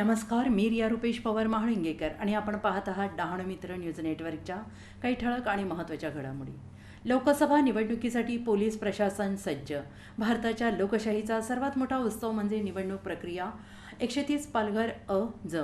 नमस्कार मी रिया रुपेश पवार महाळिंगेकर आणि आपण पाहत आहात डहाणू मित्र न्यूज नेटवर्कच्या काही ठळक आणि महत्त्वाच्या घडामोडी. लोकसभा निवडणुकीसाठी पोलीस प्रशासन सज्ज. भारताच्या लोकशाहीचा सर्वात मोठा उत्सव म्हणजे निवडणूक प्रक्रिया. एकशे तीस पालघर अ ज.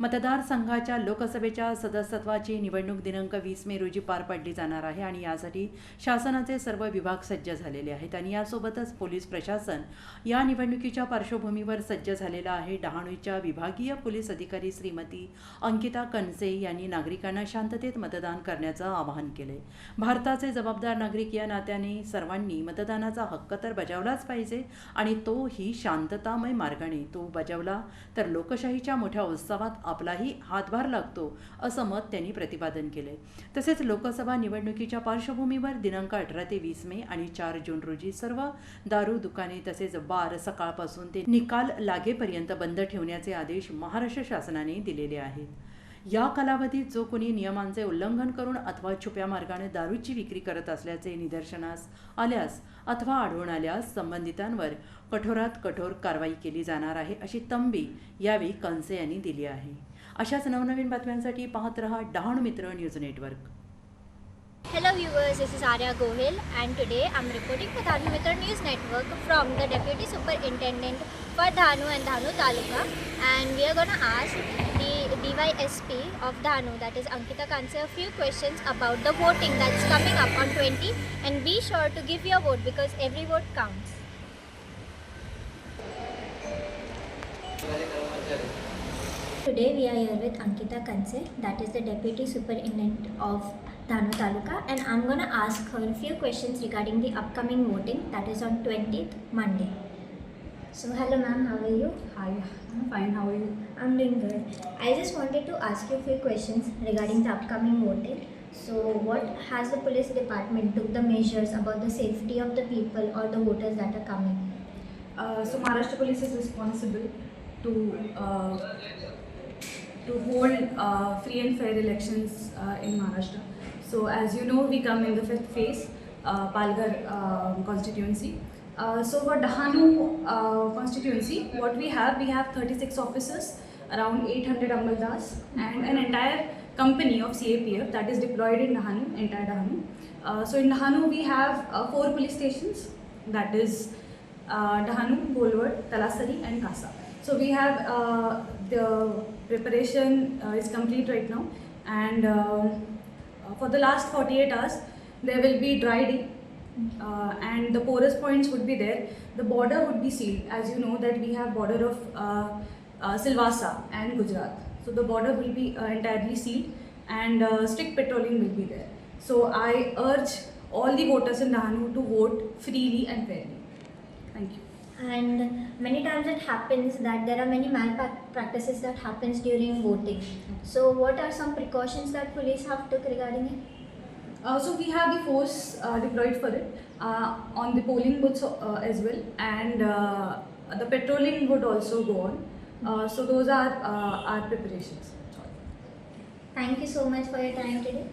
मतदारसंघाच्या लोकसभेच्या सदस्यत्वाची निवडणूक दिनांक वीस मे रोजी पार पाडली जाणार आहे आणि यासाठी शासनाचे सर्व विभाग सज्ज झालेले आहेत. आणि यासोबतच पोलीस प्रशासन या निवडणुकीच्या पार्श्वभूमीवर सज्ज झालेला आहे. डहाणूच्या विभागीय पोलीस अधिकारी श्रीमती अंकिता कनसे यांनी नागरिकांना शांततेत मतदान करण्याचं आवाहन केले भारताचे जबाबदार नागरिक या नात्याने सर्वांनी मतदानाचा हक्क तर बजावलाच पाहिजे आणि तो ही शांततामय मार्गाने तो बजावला तर लोकशाहीच्या मोठ्या उत्सवात आपलाही हातभार लागतो असं मत त्यांनी प्रतिपादन केले तसेच लोकसभा निवडणुकीच्या पार्श्वभूमीवर दिनांक अठरा ते वीस मे आणि चार जून रोजी सर्व दारू दुकाने तसेच बार सकाळपासून ते निकाल लागेपर्यंत बंद ठेवण्याचे आदेश महाराष्ट्र शासनाने दिलेले आहेत. या कालावधीत जो कोणी नियमांचे उल्लंघन करून अथवा छुप्या मार्गाने दारूची विक्री करत असल्याचे निदर्शनास आल्यास अथवा आढळून आल्यास संबंधितांवर कठोरात कठोर कारवाई केली जाणार आहे अशी तंबी यावेळी कनसे यांनी दिली आहे. अशाच नवनवीन बातम्यांसाठी पाहत रहा Dahanu Mitra news network. Hello viewers this is Arya Gohel and today I'm reporting for Dhanu Mitra news network from the deputy superintendent for Dhanu and Dhanu taluka and we are gonna ask DYSP of Dhanu that is Ankita Kanse a few questions about the voting that's coming up on 20 and be sure to give your vote because every vote counts. Today we are here with Ankita Kanse, that is the Deputy Superintendent of Dhanu Taluka, and I'm gonna ask her a few questions regarding the upcoming voting that is on 20th Monday. So, hello ma'am, how are you? Hi, I'm fine. How are you? I'm doing good. I just wanted to ask you a few questions regarding the upcoming voting. So, what has the police department took the measures about the safety of the people or the voters that are coming? Uh, so Maharashtra Police is responsible to uh, to hold uh, free and fair elections uh, in Maharashtra. So as you know, we come in the fifth phase, uh, Palghar uh, constituency. Uh, so for Dahanu uh, constituency, what we have, we have 36 officers, around 800 Amaldas, and an entire company of CAPF that is deployed in Dahanu, entire Dahanu. Uh, so in Dahanu, we have uh, four police stations, that is uh, Dahanu, Bolwad, Talasari, and Kasa. So we have the preparation is complete right now, and uh, for the last 48 hours, there will be dry day, uh, and the porous points would be there. The border would be sealed, as you know that we have border of uh, uh, Silvassa and Gujarat. So the border will be uh, entirely sealed, and uh, strict patrolling will be there. So I urge all the voters in Dahanu to vote freely and fairly. Thank you. And many times it happens that there are many malpractices that happens during voting. So, what are some precautions that police have took regarding it? Uh, so we have the force uh, deployed for it uh, on the polling booths uh, as well, and uh, the patrolling would also go on. Uh, so those are uh, our preparations. Thank you so much for your time today.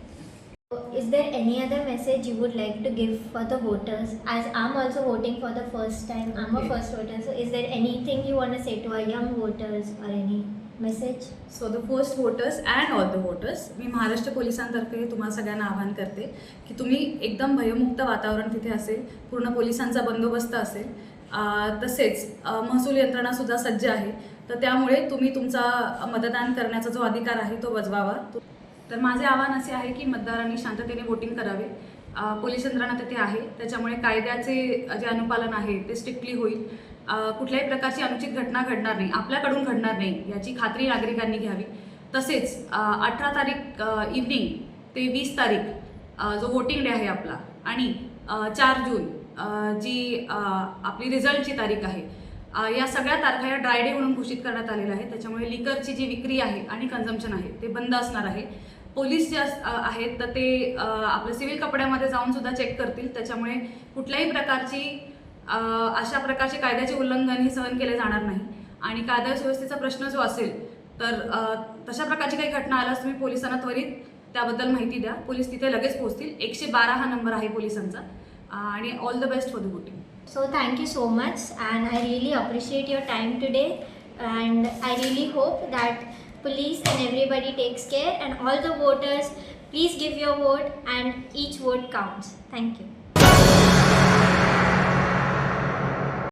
Is there any other message you would like to give for the voters? As I'm also voting for the first time, I'm a first voter. So, is there anything you want to say to our young voters or any message so the first voters and all the voters मी महाराष्ट्र पोलिसांतर्फे तुम्हाला सगळ्यांना आवाहन करते की तुम्ही एकदम भयमुक्त वातावरण तिथे असेल पूर्ण पोलिसांचा बंदोबस्त असेल तसेच महसूल यंत्रणासुद्धा सज्ज आहे. तर त्यामुळे तुम्ही तुमचा मतदान करण्याचा जो अधिकार आहे तो बजवावा. तर माझे आव्हान असे आहे की मतदारांनी शांततेने वोटिंग करावे. पोलीस यंत्रणा तिथे आहे. त्याच्यामुळे कायद्याचे जे अनुपालन आहे ते स्ट्रिक्टली होईल. कुठल्याही प्रकारची अनुचित घटना घडणार नाही आपल्याकडून घडणार नाही याची खात्री नागरिकांनी घ्यावी. तसेच अठरा तारीख इव्हनिंग ते वीस तारीख जो वोटिंग डे आहे आपला आणि चार जून जी आपली रिझल्टची तारीख आहे या सगळ्या तारखा या ड्राय डे म्हणून घोषित करण्यात आलेल्या आहे त्याच्यामुळे लिकरची जी विक्री आहे आणि कन्झम्पशन आहे ते बंद असणार आहे. पोलीस जे अस- आहेत तर ते आपलं आपल्या सिव्हिल कपड्यामध्ये जाऊन सुद्धा चेक करतील. त्याच्यामुळे कुठल्याही प्रकारची अशा प्रकारचे कायद्याचे उल्लंघन हे सहन केले जाणार नाही. आणि कायदा सुव्यवस्थेचा प्रश्न जो असेल तर तशा प्रकारची काही घटना आल्यास तुम्ही पोलिसांना त्वरित त्याबद्दल माहिती द्या. पोलीस तिथे लगेच पोहोचतील. एकशे बारा हा नंबर आहे पोलिसांचा. आणि all the best for the voting so thank you so much and I really appreciate your time today and I really hope that police and everybody takes care and all the voters please give your vote and each vote counts thank you